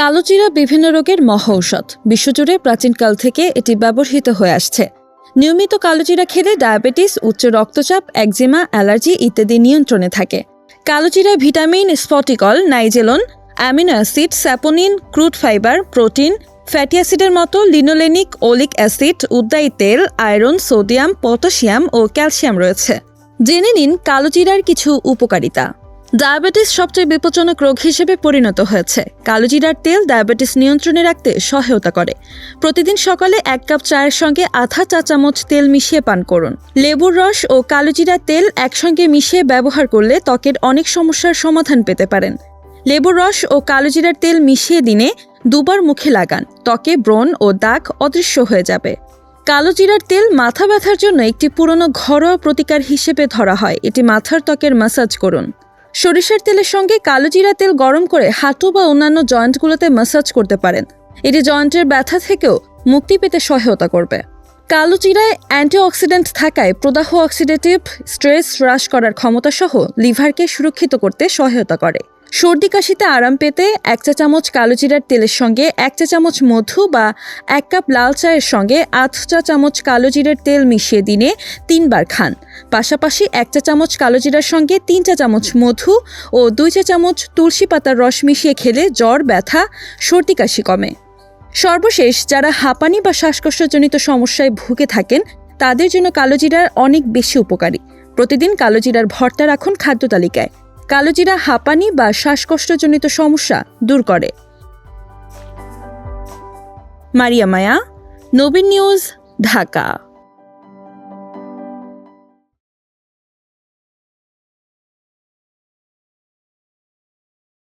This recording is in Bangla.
কালোজিরা বিভিন্ন রোগের মহা ঔষধ বিশ্বজুড়ে প্রাচীনকাল থেকে এটি ব্যবহৃত হয়ে আসছে। নিয়মিত কালোজিরা খেলে ডায়াবেটিস, উচ্চ রক্তচাপ, একজিমা, অ্যালার্জি ইত্যাদি নিয়ন্ত্রণে থাকে। কালোজিরায় ভিটামিন, স্পটিকল, নাইজেলন, amino acid, saponin, crude fibre, protein, fatty অ্যাসিডের মতো লিনোলেনিক ওলিক অ্যাসিড, উদ্দায়ী তেল, আয়রন, সোডিয়াম, পটাশিয়াম ও ক্যালসিয়াম রয়েছে। জেনে নিন কালোজিরার কিছু উপকারিতা। ডায়াবেটিস সবচেয়ে বিপজ্জনক রোগ হিসেবে পরিণত হয়েছে। কালোজিরার তেল ডায়াবেটিস নিয়ন্ত্রণে রাখতে সহায়তা করে। প্রতিদিন সকালে এক কাপ চায়ের সঙ্গে আধা চা চামচ তেল মিশিয়ে পান করুন। লেবুর রস ও কালোজিরার তেল একসঙ্গে মিশিয়ে ব্যবহার করলে ত্বকের অনেক সমস্যার সমাধান পেতে পারেন। লেবুর রস ও কালোজিরার তেল মিশিয়ে দিনে দুবার মুখে লাগান। ত্বকে ব্রণ ও দাগ অদৃশ্য হয়ে যাবে। কালোজিরার তেল মাথা ব্যথার জন্য একটি পুরনো ঘরোয়া প্রতিকার হিসেবে ধরা হয়। এটি মাথার ত্বকের ম্যাসাজ করুন। সরিষার তেলের সঙ্গে কালো জিরা তেল গরম করে হাঁটু বা অন্যান্য জয়েন্টগুলোতে ম্যাসাজ করতে পারেন। এটি জয়েন্টের ব্যথা থেকেও মুক্তি পেতে সহায়তা করবে। কালো জিরায় অ্যান্টিঅক্সিডেন্ট থাকায় প্রদাহ অক্সিডেটিভ স্ট্রেস হ্রাস করার ক্ষমতা সহ লিভারকে সুরক্ষিত করতে সহায়তা করে। সর্দি কাশিতে আরাম পেতে এক চা চামচ কালোজিরার তেলের সঙ্গে এক চা চামচ মধু বা এক কাপ লাল চায়ের সঙ্গে আধ চা চামচ কালোজিরার তেল মিশিয়ে দিনে তিনবার খান। পাশাপাশি এক চা চামচ কালোজিরার সঙ্গে তিন চা চামচ মধু ও দুই চা চামচ তুলসী পাতার রস মিশিয়ে খেলে জ্বর, ব্যথা, সর্দি কাশি কমে। সর্বশেষ, যারা হাঁপানি বা শ্বাসকষ্টজনিত সমস্যায় ভুগে থাকেন, তাদের জন্য কালোজিরার অনেক বেশি উপকারী। প্রতিদিন কালোজিরার ভর্তা রাখুন খাদ্য তালিকায়। কালোজিরা হাঁপানি বা শ্বাসকষ্টজনিত সমস্যা দূর করে। Maria Maya Nabin news Dhaka.